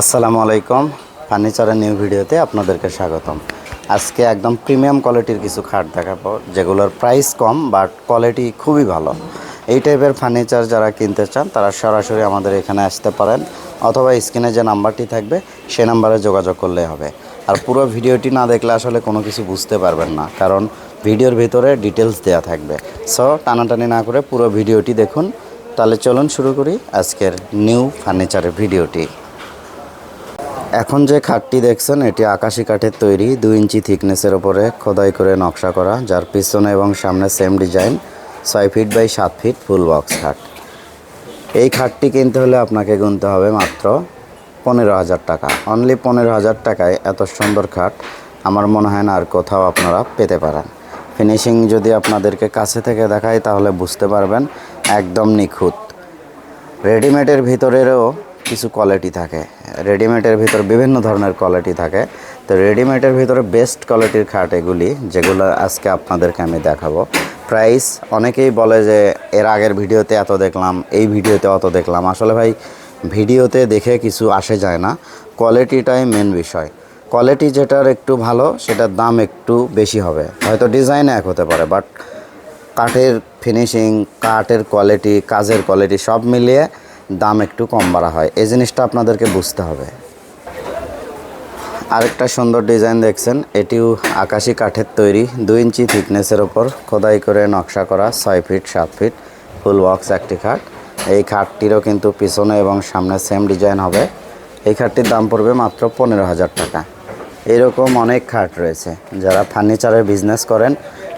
আসসালামু আলাইকুম। ফার্নিচারের নিউ ভিডিওতে আপনাদেরকে স্বাগতম। আজকে একদম প্রিমিয়াম কোয়ালিটির কিছু খাট দেখাবো, যেগুলোর প্রাইস কম, বাট কোয়ালিটি খুবই ভালো। এই টাইপের ফার্নিচার যারা কিনতে চান, তারা সরাসরি আমাদের এখানে আসতে পারেন, অথবা স্ক্রিনে যে নাম্বারটি থাকবে, সে নাম্বারে যোগাযোগ করলে হবে। আর পুরো ভিডিওটি না দেখলে আসলে কোনো কিছু বুঝতে পারবেন না, কারণ ভিডিওর ভিতরে ডিটেলস দেওয়া থাকবে। সো, টানাটানি না করে পুরো ভিডিওটি দেখুন। তাহলে চলুন শুরু করি আজকের নিউ ফার্নিচারের ভিডিওটি। এখন যে খাটটি দেখছেন, এটি আকাশি কাঠের তৈরি, দুই ইঞ্চি থিকনেসের ওপরে খোদাই করে নকশা করা, যার পিছনে এবং সামনে সেম ডিজাইন ছয় ফিট বাই সাত ফিট ফুল বক্স খাট। এই খাটটি কিনতে হলে আপনাকে গুনতে হবে মাত্র পনেরো হাজার টাকা। অনলি পনেরো হাজার টাকায় এত সুন্দর খাট, আমার মনে হয় না আর কোথাও আপনারা পেতে পারেন। ফিনিশিং যদি আপনাদেরকে কাছে থেকে দেখাই, তাহলে বুঝতে পারবেন, একদম নিখুঁত। রেডিমেডের ভিতরেরও কিছু কোয়ালিটি থাকে। রেডিমেডের ভিতর বিভিন্ন ধরনের কোয়ালিটি থাকে। তো রেডিমেডের ভিতরে বেস্ট কোয়ালিটির খাট এগুলি, যেগুলো আজকে আপনাদেরকে আমি দেখাবো। প্রাইস অনেকেই বলে যে, এর আগের ভিডিওতে এত দেখলাম, এই ভিডিওতে অত দেখলাম। আসলে ভাই, ভিডিওতে দেখে কিছু আসে যায় না। কোয়ালিটিটাই মেন বিষয়। কোয়ালিটি যেটার একটু ভালো, সেটার দাম একটু বেশি হবে। হয়তো ডিজাইন এক হতে পারে বাট কাঠের ফিনিশিং কাঠের কোয়ালিটি কাজের কোয়ালিটি সব মিলিয়ে দাম একটু কম বাড়া হয়। এই জিনিসটা আপনাদেরকে বুঝতে হবে। আরেকটা সুন্দর ডিজাইন দেখছেন, এটিও আকাশি কাঠের তৈরি, দুই ইঞ্চি থিকনেসের ওপর, খোদাই করে নকশা করা, ছয় ফিট, সাত ফিট, ফুল বক্স, একটি খাট। এই খাটটিরও কিন্তু পিছনে এবং সামনে সেম ডিজাইন হবে। এই খাটটির দাম পড়বে মাত্র পনেরো হাজার টাকা। এরকম অনেক খাট রয়েছে। যারা ফার্নিচারের বিজনেস করেন,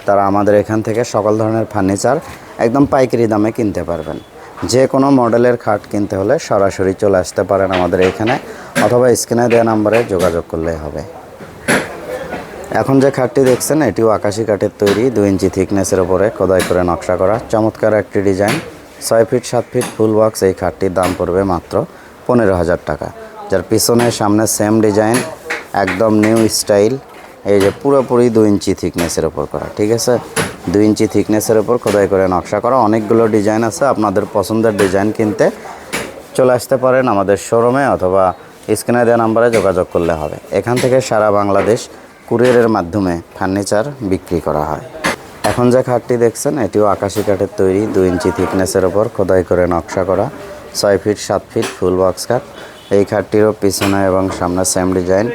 তারা আমাদের এখান থেকে সকল ধরনের ফার্নিচার একদম পাইকারি দামে কিনতে পারবেন। যে কোনো মডেলের খাট কিনতে হলে সরাসরি চলে আসতে পারেন আমাদের এখানে, অথবা স্ক্রিনে দেওয়া নাম্বারে যোগাযোগ করলেই হবে। এখন যে খাটটি দেখছেন, এটিও আকাশি কাঠের তৈরি, দুই ইঞ্চি থিকনেসের ওপরে খোদাই করে নকশা করা। চমৎকার একটি ডিজাইন। ছয় ফিট, সাত ফিট ফুল বক্স এই খাটটির দাম পড়বে মাত্র পনেরো হাজার টাকা। যার পিছনে সামনে সেম ডিজাইন একদম নিউ স্টাইল এই যে পুরোপুরি দু ইঞ্চি থিকনেসের ওপর করা, ঠিক আছে? দুই ইঞ্চি থিকনেসের ওপর খোদাই করে নকশা করা। অনেকগুলো ডিজাইন আছে, আপনাদের পছন্দের ডিজাইন কিনতে চলে আসতে পারেন আমাদের শোরুমে অথবা স্ক্রিনে দেওয়া নাম্বারে যোগাযোগ করলে হবে। এখান থেকে সারা বাংলাদেশ কুরিয়ারের মাধ্যমে ফার্নিচার বিক্রি করা হয়। এখন যে খাটটি দেখছেন, এটিও আকাশি কাঠের তৈরি, দুই ইঞ্চি থিকনেসের ওপর খোদাই করে নকশা করা। ছয় ফিট, সাত ফিট ফুল বক্স খাট। এই খাটটিরও পিছনে এবং সামনে সেম ডিজাইন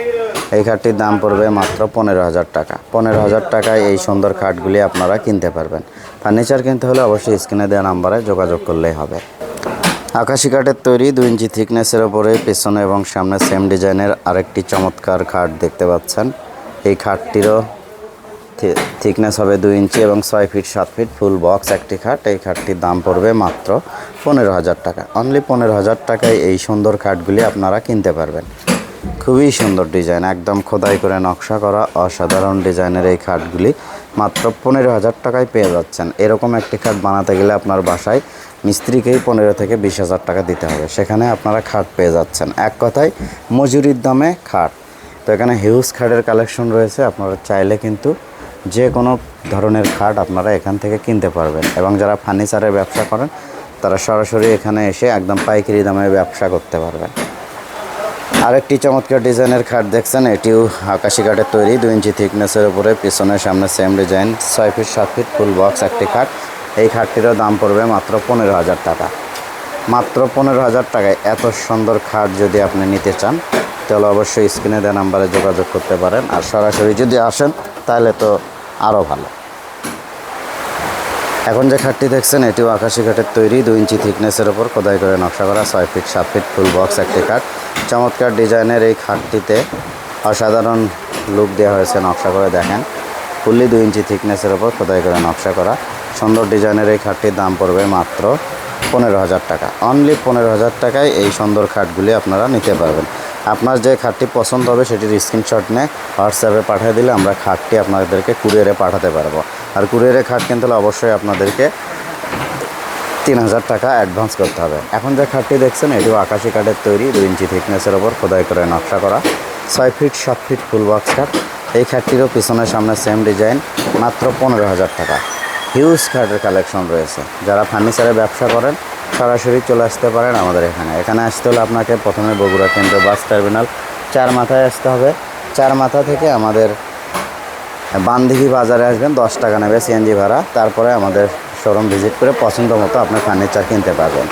এই খাটটির দাম পড়বে মাত্র পনেরো হাজার টাকা। পনেরো হাজার টাকায় এই সুন্দর খাটগুলি আপনারা কিনতে পারবেন। ফার্নিচার কিনতে হলে অবশ্যই স্ক্রিনে দেওয়া নাম্বারে যোগাযোগ করলেই হবে। আকাশি কাঠের তৈরি দুই ইঞ্চি থিকনেসের ওপরে পেছনে এবং সামনে সেম ডিজাইনের আরেকটি চমৎকার খাট দেখতে পাচ্ছেন। এই খাটটিরও থিকনেস হবে দুই ইঞ্চি এবং ছয় ফিট, সাত ফিট, ফুল বক্স একটি খাট। এই খাটটির দাম পড়বে মাত্র পনেরো হাজার টাকা। অনলি পনেরো হাজার টাকায় এই সুন্দর খাটগুলি আপনারা কিনতে পারবেন। খুবই সুন্দর ডিজাইন, একদম খোদাই করে নকশা করা অসাধারণ ডিজাইনের এই খাটগুলি। মাত্র পনেরো হাজার টাকায় পেয়ে যাচ্ছেন। এরকম একটি খাট বানাতে গেলে আপনার বাসায় মিস্ত্রিকেই পনেরো থেকে বিশ হাজার টাকা দিতে হবে। সেখানে আপনারা খাট পেয়ে যাচ্ছেন। এক কথায় মজুরির দামে খাট। তো এখানে হিউজ খাটের কালেকশন রয়েছে। আপনারা চাইলে কিন্তু যে কোনো ধরনের খাট আপনারা এখান থেকে কিনতে পারবেন। এবং যারা ফার্নিচারের ব্যবসা করেন, তারা সরাসরি এখানে এসে একদম পাইকারি দামে ব্যবসা করতে পারবেন। আরেকটি চমৎকার ডিজাইনের খাট দেখছেন, এটিও আকাশি কাঠের তৈরি, দুই ইঞ্চি থিকনেসের উপরে পিছনে সামনে সেম ডিজাইন ছয় ফিট সাত ফিট ফুল বক্স একটি খাট। এই খাটটিরও দাম পড়বে মাত্র পনেরো হাজার টাকা। মাত্র পনেরো হাজার টাকায় এত সুন্দর খাট যদি আপনি নিতে চান, তাহলে অবশ্যই স্ক্রিনে দেওয়া নাম্বারে যোগাযোগ করতে পারেন। আর সরাসরি যদি আসেন, তাহলে তো আরও ভালো। এখন যে খাটটি দেখছেন, এটিও আকাশি কাঠের তৈরি, দুই ইঞ্চি থিকনেসের ওপর খোদাই করে নকশা করা, ছয় ফিট, সাত ফিট ফুল বক্স একটি খাট। চমৎকার ডিজাইনের এই খাটটিতে অসাধারণ লুক দেওয়া হয়েছে নকশা করে, দেখেন। ফুললি দুই ইঞ্চি থিকনেসের ওপর খোদাই করে নকশা করা। সুন্দর ডিজাইনের এই খাটটির দাম পড়বে মাত্র পনেরো হাজার টাকা। অনলি পনেরো হাজার টাকায় এই সুন্দর খাটগুলি আপনারা নিতে পারবেন। আপনার যে খাটটি পছন্দ হবে সেটির স্ক্রিনশট নিয়ে হোয়াটসঅ্যাপে পাঠিয়ে দিলে আমরা খাটটি আপনাদেরকে কুরিয়ারে পাঠাতে পারব। আর কুরিয়ারে খাট কিনতে হলে অবশ্যই আপনাদেরকে তিন হাজার টাকা অ্যাডভান্স করতে হবে। এখন যে খাটটি দেখছেন, এটিও আকাশি কাঠের তৈরি, দুই ইঞ্চি থিকনেসের ওপর খোদাই করে নকশা করা। ছয় ফিট সাত ফিট ফুল বক্স খাট এই খাটটিরও পিছনের সামনে সেম ডিজাইন মাত্র পনেরো হাজার টাকা। হিউজ খাটের কালেকশন রয়েছে। যারা ফার্নিচারের ব্যবসা করেন সরাসরি চলে আসতে পারেন আমাদের এখানে। এখানে আসতে হলে আপনাকে প্রথমে বগুড়া কেন্দ্র বাস টার্মিনাল চার মাথায় আসতে হবে। চার মাথা থেকে আমাদের বান্দিঘি বাজারে আসবেন, দশ টাকা নেবে সিএনজি ভাড়া। তারপরে আমাদের শোরুম ভিজিট করে পছন্দ মতো আপনি ফার্নিচার কিনতে পারবেন।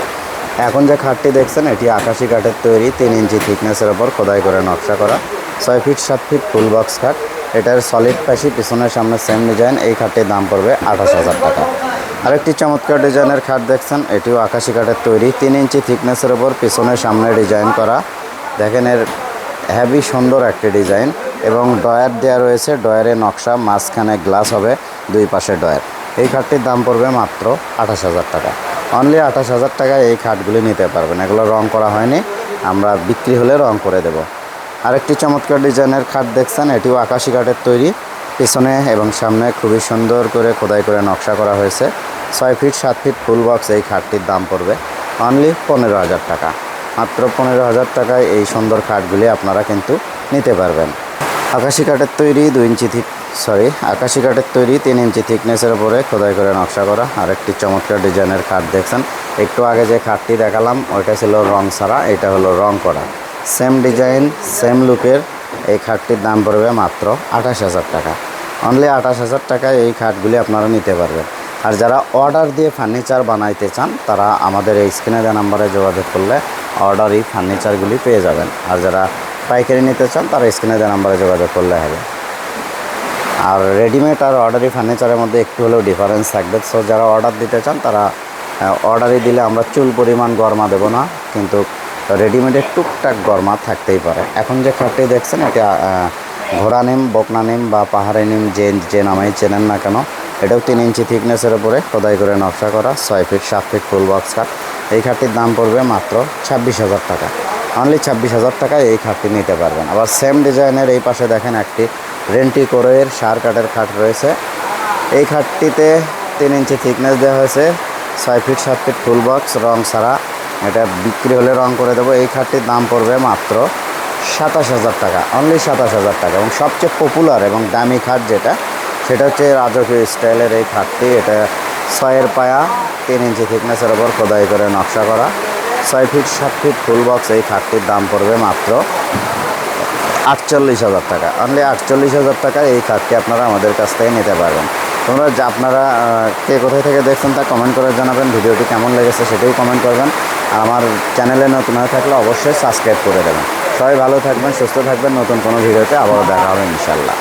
এখন যে খাটটি দেখছেন, এটি আকাশি কাঠের তৈরি, তিন ইঞ্চি থিকনেসের ওপর খোদাই করে নকশা করা। ছয় ফিট, সাত ফিট ফুল বক্স খাট। এটার সলিড পাশি পিছনের সামনে সেম ডিজাইন এই খাটটির দাম পড়বে আঠাশ হাজার টাকা। আরেকটি চমৎকার ডিজাইনের খাট দেখছেন, এটিও আকাশি কাঠের তৈরি, তিন ইঞ্চি থিকনেসের ওপর পিছনে সামনে ডিজাইন করা। দেখেন এর হেভি সুন্দর একটি ডিজাইন এবং ডয়ার দেওয়া রয়েছে ডয়ারে নকশা, মাঝখানে গ্লাস হবে, দুই পাশে ডয়ার এই খাটটির দাম পড়বে মাত্র আঠাশ হাজার টাকা। অনলি আঠাশ হাজার টাকায় এই খাটগুলি নিতে পারবেন। এগুলো রং করা হয়নি, আমরা বিক্রি হলে রং করে দেব। আরেকটি চমৎকার ডিজাইনের খাট দেখছেন, এটিও আকাশি কাঠের তৈরি পিছনে এবং সামনে খুবই সুন্দর করে খোদাই করে নকশা করা হয়েছে। ছয় ফিট, সাত ফিট ফুল বক্স এই খাটটির দাম পড়বে অনলি পনেরো হাজার টাকা। মাত্র পনেরো হাজার টাকায় এই সুন্দর খাটগুলি আপনারা কিন্তু নিতে পারবেন। আকাশি কাঠের তৈরি দুই ইঞ্চি থিক সরি আকাশি কাঠের তৈরি তিন ইঞ্চি থিকনেসের উপরে খোদাই করে নকশা করা। আর একটি চমৎকার ডিজাইনের খাট দেখছেন। একটু আগে যে খাটটি দেখালাম, ওইটা ছিল রং ছাড়া, এটা হলো রং করা। সেম ডিজাইন, সেম লুকের এই খাটটির দাম পড়বে মাত্র আঠাশ হাজার টাকা। অনলি আঠাশ হাজার টাকায় এই খাটগুলি আপনারা নিতে পারবেন। আর যারা অর্ডার দিয়ে ফার্নিচার বানাইতে চান, তারা আমাদের এই স্ক্রিনে দেওয়া নাম্বারে যোগাযোগ করলে অর্ডারই ফার্নিচারগুলি পেয়ে যাবেন। আর যারা পাইকারি নিতে চান, তারা স্ক্রিনে দেওয়া নাম্বারে যোগাযোগ করলে হবে। আর রেডিমেড আর অর্ডারি ফার্নিচারের মধ্যে একটু হলেও ডিফারেন্স থাকবে। সো যারা অর্ডার দিতে চান, তারা অর্ডারই দিলে আমরা চুল পরিমাণ গরমা দেবো না। কিন্তু রেডিমেডের টুকটাক গরমা থাকতেই পারে। এখন যে খাটটি দেখছেন, এটা ঘোড়া নিম, বকনা নিম বা পাহাড়ে নিম যে যে নামেই চেনেন না কেন, এটাও তিন ইঞ্চি থিকনেসের উপরে, খোদাই করে নকশা করা, ছয় ফিট সাত ফিট ফুল বক্স খাট এই খাটটির দাম পড়বে মাত্র ছাব্বিশ হাজার টাকা। অনলি ছাব্বিশ হাজার টাকায় এই খাটটি নিতে পারবেন। আবার সেম ডিজাইনের এই পাশে দেখেন একটি রেন্টি কোরের সার কাঠের খাট রয়েছে। এই খাটটিতে তিন ইঞ্চি থিকনেস দেওয়া হয়েছে, ছয় ফিট সাত ফিট ফুল বক্স রং ছাড়া এটা বিক্রি হলে রং করে দেবো। এই খাটটির দাম পড়বে মাত্র সাতাশ হাজার টাকা। অনলি সাতাশ হাজার টাকা। এবং সবচেয়ে পপুলার এবং দামি খাট যেটা, সেটা হচ্ছে রাজকীয় স্টাইলের এই খাটটি। এটা ছয়ের পায়া, তিন ইঞ্চি থিকনেসের ওপর খোদাই করে নকশা করা। ছয় ফিট সাত ফিট ফুল বক্স এই খাটটির দাম পড়বে মাত্র আটচল্লিশ হাজার টাকা। অনলি আটচল্লিশ হাজার টাকা এই খাটটি আপনারা আমাদের কাছ থেকে নিতে পারবেন। তোমরা যা আপনারা কে কোথায় থেকে দেখছেন তা কমেন্ট করে জানাবেন, ভিডিওটি কেমন লেগেছে সেটাই কমেন্ট করবেন। আর আমার চ্যানেলে নতুন হয়ে থাকলে অবশ্যই সাবস্ক্রাইব করে দেবেন। সবাই ভালো থাকবেন, সুস্থ থাকবেন, নতুন কোনো ভিডিওতে আবারও দেখা হবে ইনশাল্লাহ